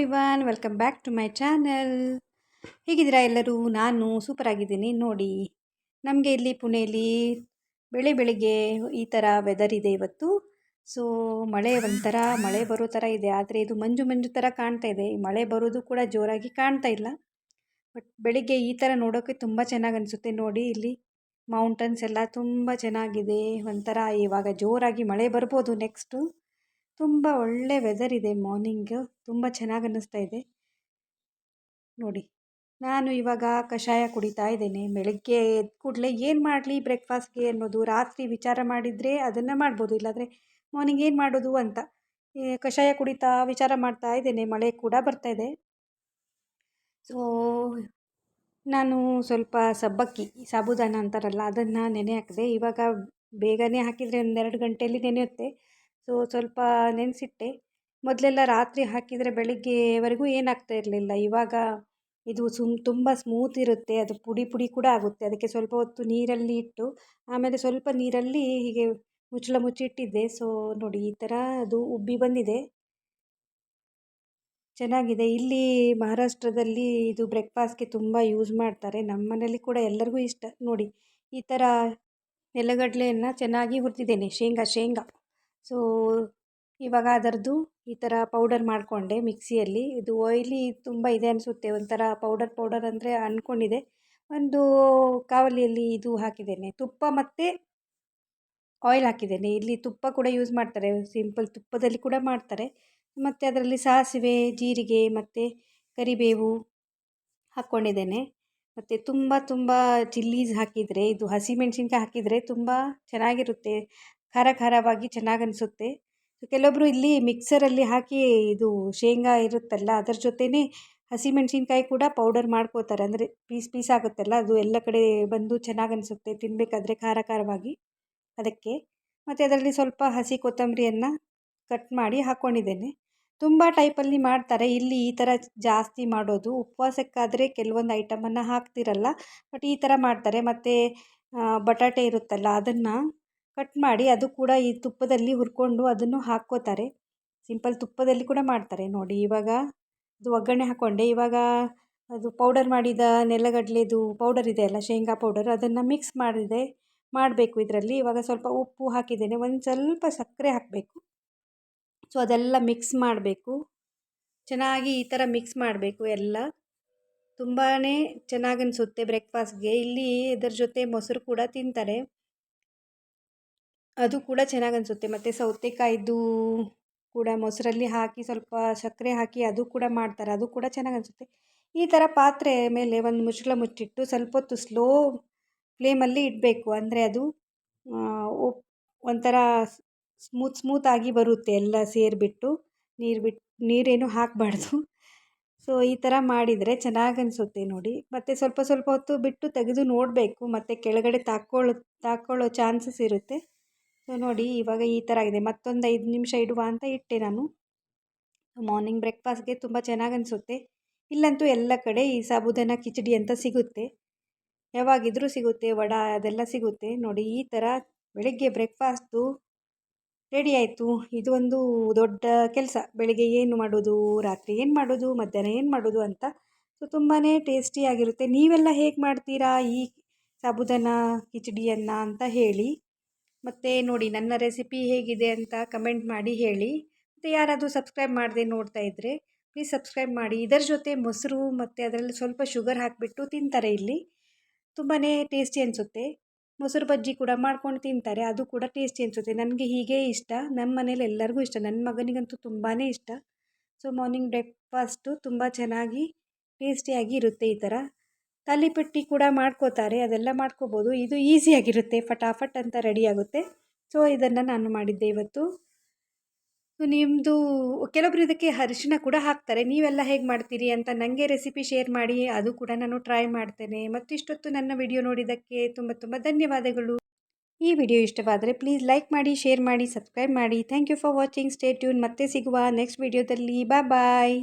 Everyone welcome back to my channel ಹೇಗಿದ್ದೀರಾ ಎಲ್ಲರೂ? ನಾನು ಸೂಪರ್ ಆಗಿದ್ದೀನಿ. ನೋಡಿ, ನಮಗೆ ಇಲ್ಲಿ ಪುಣೆಯಲ್ಲಿ ಬೆಳೆ ಬೆಳಿಗ್ಗೆ ಈ ಥರ ವೆದರ್ ಇದೆ ಇವತ್ತು. ಸೊ ಮಳೆ ಒಂಥರ, ಮಳೆ ಬರೋ ಥರ ಇದೆ. ಆದರೆ ಇದು ಮಂಜು ಮಂಜು ಥರ ಕಾಣ್ತಾ ಇದೆ. ಮಳೆ ಬರೋದು ಕೂಡ ಜೋರಾಗಿ ಕಾಣ್ತಾ ಇಲ್ಲ. ಬಟ್ ಬೆಳಿಗ್ಗೆ ಈ ಥರ ನೋಡೋಕ್ಕೆ ತುಂಬ ಚೆನ್ನಾಗಿ ಅನಿಸುತ್ತೆ. ನೋಡಿ, ಇಲ್ಲಿ ಮೌಂಟನ್ಸ್ ಎಲ್ಲ ತುಂಬ ಚೆನ್ನಾಗಿದೆ. ಒಂಥರ ಇವಾಗ ಜೋರಾಗಿ ಮಳೆ ಬರ್ಬೋದು ನೆಕ್ಸ್ಟು ತುಂಬ ಒಳ್ಳೆ ವೆದರ್ ಇದೆ ಮಾರ್ನಿಂಗ್ ತುಂಬ ಚೆನ್ನಾಗಿ ಅನ್ನಿಸ್ತಾ ಇದೆ. ನೋಡಿ, ನಾನು ಇವಾಗ ಕಷಾಯ ಕುಡಿತಾ ಇದ್ದೇನೆ. ಬೆಳಗ್ಗೆ ಎದ್ದ ಕೂಡಲೇ ಏನು ಮಾಡಲಿ ಬ್ರೇಕ್ಫಾಸ್ಟ್ಗೆ ಅನ್ನೋದು, ರಾತ್ರಿ ವಿಚಾರ ಮಾಡಿದರೆ ಅದನ್ನು ಮಾಡ್ಬೋದು, ಇಲ್ಲಾಂದರೆ ಮಾರ್ನಿಂಗ್ ಏನು ಮಾಡೋದು ಅಂತ. ಕಷಾಯ ಕುಡಿತಾ ವಿಚಾರ ಮಾಡ್ತಾ ಇದ್ದೇನೆ, ಮಳೆ ಕೂಡ ಬರ್ತಾ ಇದೆ. ಸೊ ನಾನು ಸ್ವಲ್ಪ ಸಬ್ಬಕ್ಕಿ, ಸಾಬುದಾನ ಅಂತಾರಲ್ಲ, ಅದನ್ನು ನೆನೆ ಹಾಕಿದೆ. ಇವಾಗ ಬೇಗನೆ ಹಾಕಿದರೆ ಒಂದೆರಡು ಗಂಟೆಯಲ್ಲಿ ನೆನೆಯುತ್ತೆ. ಸೊ, ಸ್ವಲ್ಪ ನೆನೆಸಿಟ್ಟೆ. ಮೊದಲೆಲ್ಲ ರಾತ್ರಿ ಹಾಕಿದರೆ ಬೆಳಿಗ್ಗೆವರೆಗೂ ಏನಾಗ್ತಾ ಇರಲಿಲ್ಲ. ಇವಾಗ ಇದು ಸುಮ್, ತುಂಬ ಸ್ಮೂತ್ ಇರುತ್ತೆ. ಅದು ಪುಡಿ ಪುಡಿ ಕೂಡ ಆಗುತ್ತೆ. ಅದಕ್ಕೆ ಸ್ವಲ್ಪ ಹೊತ್ತು ನೀರಲ್ಲಿ ಇಟ್ಟು, ಆಮೇಲೆ ಸ್ವಲ್ಪ ನೀರಲ್ಲಿ ಹೀಗೆ ಮುಚ್ಚಳ ಮುಚ್ಚಿಟ್ಟಿದ್ದೆ. ಸೊ, ನೋಡಿ ಈ ಥರ ಅದು ಉಬ್ಬಿ ಬಂದಿದೆ. ಚೆನ್ನಾಗಿದೆ. ಇಲ್ಲಿ ಮಹಾರಾಷ್ಟ್ರದಲ್ಲಿ ಇದು ಬ್ರೇಕ್ಫಾಸ್ಟ್ಗೆ ತುಂಬ ಯೂಸ್ ಮಾಡ್ತಾರೆ. ನಮ್ಮ ಮನೇಲಿ ಕೂಡ ಎಲ್ಲರಿಗೂ ಇಷ್ಟ. ನೋಡಿ, ಈ ಥರ ನೆಲಗಡಲೆಯನ್ನು ಚೆನ್ನಾಗಿ ಹುರಿದಿದ್ದೇನೆ. ಶೇಂಗಾ ಶೇಂಗಾ. ಸೊ ಇವಾಗ ಅದರದ್ದು ಈ ಥರ ಪೌಡರ್ ಮಾಡಿಕೊಂಡೆ ಮಿಕ್ಸಿಯಲ್ಲಿ. ಇದು ಆಯ್ಲಿ ತುಂಬ ಇದೆ ಅನಿಸುತ್ತೆ. ಒಂಥರ ಪೌಡರ್ ಪೌಡರ್ ಅಂದರೆ ಅಂದ್ಕೊಂಡಿದೆ ಒಂದು ಕಾವಲಿಯಲ್ಲಿ ಇದು ಹಾಕಿದ್ದೇನೆ. ತುಪ್ಪ ಮತ್ತು ಆಯಿಲ್ ಹಾಕಿದ್ದೇನೆ. ಇಲ್ಲಿ ತುಪ್ಪ ಕೂಡ ಯೂಸ್ ಮಾಡ್ತಾರೆ. ಸಿಂಪಲ್ ತುಪ್ಪದಲ್ಲಿ ಕೂಡ ಮಾಡ್ತಾರೆ. ಮತ್ತು ಅದರಲ್ಲಿ ಸಾಸಿವೆ, ಜೀರಿಗೆ ಮತ್ತು ಕರಿಬೇವು ಹಾಕ್ಕೊಂಡಿದ್ದೇನೆ ಮತ್ತು ತುಂಬ ತುಂಬ ಚಿಲ್ಲೀಸ್ ಹಾಕಿದರೆ, ಇದು ಹಸಿಮೆಣ್ಸಿನ್ಕಾಯಿ ಹಾಕಿದರೆ ತುಂಬ ಚೆನ್ನಾಗಿರುತ್ತೆ. ಖಾರ ಖಾರವಾಗಿ ಚೆನ್ನಾಗಿ ಅನಿಸುತ್ತೆ. ಕೆಲವೊಬ್ಬರು ಇಲ್ಲಿ ಮಿಕ್ಸರಲ್ಲಿ ಹಾಕಿ ಇದು ಶೇಂಗಾ ಇರುತ್ತಲ್ಲ, ಅದರ ಜೊತೆನೇ ಹಸಿಮೆಣ್ಸಿನ್ಕಾಯಿ ಕೂಡ ಪೌಡರ್ ಮಾಡ್ಕೋತಾರೆ. ಅಂದರೆ ಪೀಸ್ ಪೀಸ್ ಆಗುತ್ತಲ್ಲ, ಅದು ಎಲ್ಲ ಕಡೆ ಬಂದು ಚೆನ್ನಾಗಿ ಅನಿಸುತ್ತೆ ತಿನ್ನಬೇಕಾದ್ರೆ ಖಾರ ಖಾರವಾಗಿ ಅದಕ್ಕೆ ಮತ್ತು ಅದರಲ್ಲಿ ಸ್ವಲ್ಪ ಹಸಿ ಕೊತ್ತಂಬರಿಯನ್ನು ಕಟ್ ಮಾಡಿ ಹಾಕ್ಕೊಂಡಿದ್ದೇನೆ ತುಂಬ ಟೈಪಲ್ಲಿ ಮಾಡ್ತಾರೆ. ಇಲ್ಲಿ ಈ ಥರ ಜಾಸ್ತಿ ಮಾಡೋದು. ಉಪವಾಸಕ್ಕಾದರೆ ಕೆಲವೊಂದು ಐಟಮನ್ನು ಹಾಕ್ತಿರಲ್ಲ ಬಟ್ ಈ ಥರ ಮಾಡ್ತಾರೆ. ಮತ್ತು ಬಟಾಟೆ ಇರುತ್ತಲ್ಲ, ಅದನ್ನು ಕಟ್ ಮಾಡಿ ಅದು ಕೂಡ ಈ ತುಪ್ಪದಲ್ಲಿ ಹುರ್ಕೊಂಡು ಅದನ್ನು ಹಾಕ್ಕೋತಾರೆ. ಸಿಂಪಲ್ ತುಪ್ಪದಲ್ಲಿ ಕೂಡ ಮಾಡ್ತಾರೆ. ನೋಡಿ, ಇವಾಗ ಅದು ಒಗ್ಗರಣೆ ಹಾಕ್ಕೊಂಡೆ ಇವಾಗ ಅದು ಪೌಡರ್ ಮಾಡಿದ ನೆಲಗಡಲೆದು ಪೌಡರ್ ಇದೆ ಅಲ್ಲ, ಶೇಂಗಾ ಪೌಡರ್, ಅದನ್ನು ಮಿಕ್ಸ್ ಮಾಡಿದೆ, ಮಾಡಬೇಕು ಇದರಲ್ಲಿ. ಇವಾಗ ಸ್ವಲ್ಪ ಉಪ್ಪು ಹಾಕಿದ್ದೇನೆ. ಒಂದು ಸ್ವಲ್ಪ ಸಕ್ಕರೆ ಹಾಕಬೇಕು. ಸೊ ಅದೆಲ್ಲ ಮಿಕ್ಸ್ ಮಾಡಬೇಕು. ಚೆನ್ನಾಗಿ ಈ ಥರ ಮಿಕ್ಸ್ ಮಾಡಬೇಕು ಎಲ್ಲ. ತುಂಬಾ ಚೆನ್ನಾಗಿ ಅನಿಸುತ್ತೆ ಬ್ರೇಕ್ಫಾಸ್ಟ್ಗೆ ಇಲ್ಲಿ ಇದರ ಜೊತೆ ಮೊಸರು ಕೂಡ ತಿಂತಾರೆ. ಅದು ಕೂಡ ಚೆನ್ನಾಗಿ ಅನಿಸುತ್ತೆ. ಮತ್ತು ಸೌತೆಕಾಯಿದು ಕೂಡ ಮೊಸರಲ್ಲಿ ಹಾಕಿ ಸ್ವಲ್ಪ ಸಕ್ಕರೆ ಹಾಕಿ ಅದು ಕೂಡ ಮಾಡ್ತಾರೆ. ಅದು ಕೂಡ ಚೆನ್ನಾಗಿ ಅನಿಸುತ್ತೆ. ಈ ಥರ ಪಾತ್ರೆ ಮೇಲೆ ಒಂದು ಮುಚ್ಚಳ ಮುಚ್ಚಿಟ್ಟು ಸ್ವಲ್ಪ ಹೊತ್ತು ಸ್ಲೋ ಫ್ಲೇಮಲ್ಲಿ ಇಡಬೇಕು. ಅಂದರೆ ಅದು ಒಂಥರ ಸ್ಮೂತ್ ಸ್ಮೂತಾಗಿ ಬರುತ್ತೆ ಎಲ್ಲ ಸೇರಿಬಿಟ್ಟು. ನೀರು ಬಿಟ್ಟು ನೀರೇನು ಹಾಕಬಾರ್ದು. ಸೊ ಈ ಥರ ಮಾಡಿದರೆ ಚೆನ್ನಾಗಿ ಅನಿಸುತ್ತೆ ನೋಡಿ. ಮತ್ತು ಸ್ವಲ್ಪ ಸ್ವಲ್ಪ ಹೊತ್ತು ಬಿಟ್ಟು ತೆಗೆದು ನೋಡಬೇಕು. ಮತ್ತು ಕೆಳಗಡೆ ತಾಕೊಳ್ಳೋ ತಾಕೊಳ್ಳೋ ಚಾನ್ಸಸ್ ಇರುತ್ತೆ. ಸೊ ನೋಡಿ, ಇವಾಗ ಈ ಥರ ಆಗಿದೆ. ಮತ್ತೊಂದು ಐದು ನಿಮಿಷ ಇಡುವ ಅಂತ ಇಟ್ಟೆ ನಾನು. ಮಾರ್ನಿಂಗ್ ಬ್ರೇಕ್ಫಾಸ್ಟ್ಗೆ ತುಂಬ ಚೆನ್ನಾಗಿ ಅನಿಸುತ್ತೆ. ಇಲ್ಲಂತೂ ಎಲ್ಲ ಕಡೆ ಈ ಸಾಬುದಾನ ಕಿಚಡಿ ಅಂತ ಸಿಗುತ್ತೆ. ಯಾವಾಗಿದ್ರೂ ಸಿಗುತ್ತೆ, ವಡ ಅದೆಲ್ಲ ಸಿಗುತ್ತೆ. ನೋಡಿ, ಈ ಥರ ಬೆಳಗ್ಗೆ ಬ್ರೇಕ್ಫಾಸ್ಟು ರೆಡಿ ಆಯಿತು. ಇದು ಒಂದು ದೊಡ್ಡ ಕೆಲಸ. ಬೆಳಿಗ್ಗೆ ಏನು ಮಾಡೋದು, ರಾತ್ರಿ ಏನು ಮಾಡೋದು, ಮಧ್ಯಾಹ್ನ ಏನು ಮಾಡೋದು ಅಂತ. ಸೊ ತುಂಬಾ ಟೇಸ್ಟಿಯಾಗಿರುತ್ತೆ ನೀವೆಲ್ಲ ಹೇಗೆ ಮಾಡ್ತೀರಾ ಈ ಸಾಬುದಾನ ಕಿಚಡಿಯನ್ನು ಅಂತ ಹೇಳಿ. ಮತ್ತು ನೋಡಿ ನನ್ನ ರೆಸಿಪಿ ಹೇಗಿದೆ ಅಂತ ಕಮೆಂಟ್ ಮಾಡಿ ಹೇಳಿ. ಮತ್ತು ಯಾರಾದರೂ ಸಬ್ಸ್ಕ್ರೈಬ್ ಮಾಡದೆ ನೋಡ್ತಾ ಇದ್ದರೆ ಪ್ಲೀಸ್ ಸಬ್ಸ್ಕ್ರೈಬ್ ಮಾಡಿ. ಇದರ ಜೊತೆ ಮೊಸರು ಮತ್ತು ಅದರಲ್ಲಿ ಸ್ವಲ್ಪ ಶುಗರ್ ಹಾಕಿಬಿಟ್ಟು ತಿಂತಾರೆ ಇಲ್ಲಿ. ತುಂಬಾ ಟೇಸ್ಟಿ ಅನಿಸುತ್ತೆ. ಮೊಸರು ಬಜ್ಜಿ ಕೂಡ ಮಾಡ್ಕೊಂಡು ತಿಂತಾರೆ. ಅದು ಕೂಡ ಟೇಸ್ಟಿ ಅನಿಸುತ್ತೆ. ನನಗೆ ಹೀಗೆ ಇಷ್ಟ. ನಮ್ಮ ಮನೇಲಿ ಎಲ್ಲರಿಗೂ ಇಷ್ಟ. ನನ್ನ ಮಗನಿಗಂತೂ ತುಂಬಾ ಇಷ್ಟ. ಸೊ ಮಾರ್ನಿಂಗ್ ಬ್ರೇಕ್ಫಾಸ್ಟು ತುಂಬ ಚೆನ್ನಾಗಿ ಟೇಸ್ಟಿಯಾಗಿ ಇರುತ್ತೆ ಈ ಥರ ತಾಲಿಪಟ್ಟಿ ಕೂಡ ಮಾಡ್ಕೋತಾರೆ, ಅದೆಲ್ಲ ಮಾಡ್ಕೋಬೋದು. ಇದು ಈಸಿಯಾಗಿರುತ್ತೆ ಫಟಾಫಟ್ ಅಂತ ರೆಡಿ ಆಗುತ್ತೆ. ಸೊ ಇದನ್ನು ನಾನು ಮಾಡಿದ್ದೆ ಇವತ್ತು. ನಿಮ್ಮದು ಕೆಲವೊಬ್ರು ಇದಕ್ಕೆ ಅರಿಶಿನ ಕೂಡ ಹಾಕ್ತಾರೆ. ನೀವೆಲ್ಲ ಹೇಗೆ ಮಾಡ್ತೀರಿ ಅಂತ ನನಗೆ ರೆಸಿಪಿ ಶೇರ್ ಮಾಡಿ, ಅದು ಕೂಡ ನಾನು ಟ್ರೈ ಮಾಡ್ತೇನೆ. ಮತ್ತಿಷ್ಟೊತ್ತು ನನ್ನ ವಿಡಿಯೋ ನೋಡಿದ್ದಕ್ಕೆ ತುಂಬ ತುಂಬ ಧನ್ಯವಾದಗಳು. ಈ ವಿಡಿಯೋ ಇಷ್ಟವಾದರೆ ಪ್ಲೀಸ್ ಲೈಕ್ ಮಾಡಿ ಶೇರ್ ಮಾಡಿ ಸಬ್ಸ್ಕ್ರೈಬ್ ಮಾಡಿ. Thank you for watching stay tune ಮತ್ತೆ ಸಿಗುವ ನೆಕ್ಸ್ಟ್ ವಿಡಿಯೋದಲ್ಲಿ ಬಾಯ್ ಬಾಯ್